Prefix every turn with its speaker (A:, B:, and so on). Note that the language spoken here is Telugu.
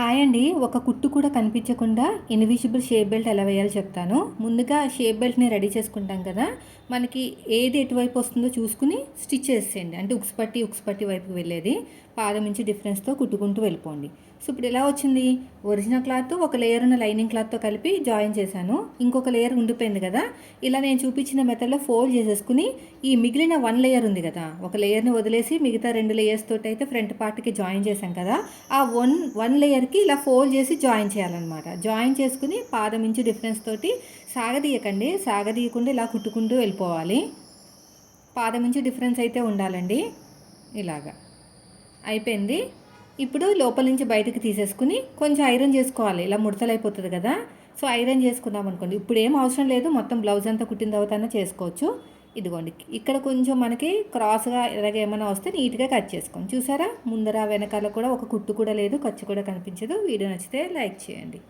A: హాయ్ అండి ఒక కుట్టు కూడా కనిపించకుండా ఇన్విజిబుల్ షేప్ బెల్ట్ ఎలా వేయాలో చెప్తాను. ముందుగా షేప్ బెల్ట్ని రెడీ చేసుకుంటాం కదా మనకి ఏది ఎటువైపు వస్తుందో చూసుకుని స్టిచ్ చేసేయండి. అంటే ఉక్స్ పట్టి ఉక్స్ పట్టి వైపు వెళ్ళేది. పాదం నుంచి డిఫరెన్స్తో కుట్టుకుంటూ వెళ్ళిపోండి. సో ఇప్పుడు ఎలా వచ్చింది? ఒరిజినల్ క్లాత్ ఒక లేయర్ ఉన్న లైనింగ్ క్లాత్తో కలిపి జాయిన్ చేశాను. ఇంకొక లేయర్ ఉండిపోయింది కదా ఇలా నేను చూపించిన మెథడ్లో ఫోల్డ్ చేసేసుకుని ఈ మిగిలిన వన్ లేయర్ ఉంది కదా ఒక లేయర్ని వదిలేసి మిగతా రెండు లేయర్స్ తోటి అయితే ఫ్రంట్ పార్ట్కి జాయిన్ చేశాం కదా ఆ వన్ వన్ లేయర్కి ఇలా ఫోల్డ్ చేసి జాయిన్ చేయాలన్నమాట. జాయిన్ చేసుకుని పాదం ఇంచు డిఫరెన్స్ తోటి సాగదీయకండి. సాగదీయకుండా ఇలా కుట్టుకుంటూ వెళ్ళిపోవాలి. పాదం ఇంచు డిఫరెన్స్ అయితే ఉండాలండి. ఇలాగా. అయిపోయింది. ఇప్పుడు లోపల నుంచి బయటకు తీసేసుకుని కొంచెం ఐరన్ చేసుకోవాలి. ఇలా ముడతలు అయిపోతుంది కదా. సో ఐరన్ చేసుకుందాం అనుకోండి. ఇప్పుడు ఏం అవసరం లేదు. మొత్తం బ్లౌజ్ అంతా కుట్టిన తర్వాత చేసుకోవచ్చు. ఇదిగోండి ఇక్కడ కొంచెం మనకి క్రాస్గా ఇలాగ ఏమైనా వస్తే నీట్గా కట్ చేసుకోండి. చూసారా? ముందర వెనకాల కూడా ఒక కుట్టు కూడా లేదు ఖర్చు కూడా కనిపించదు. వీడియో నచ్చితే లైక్ చేయండి.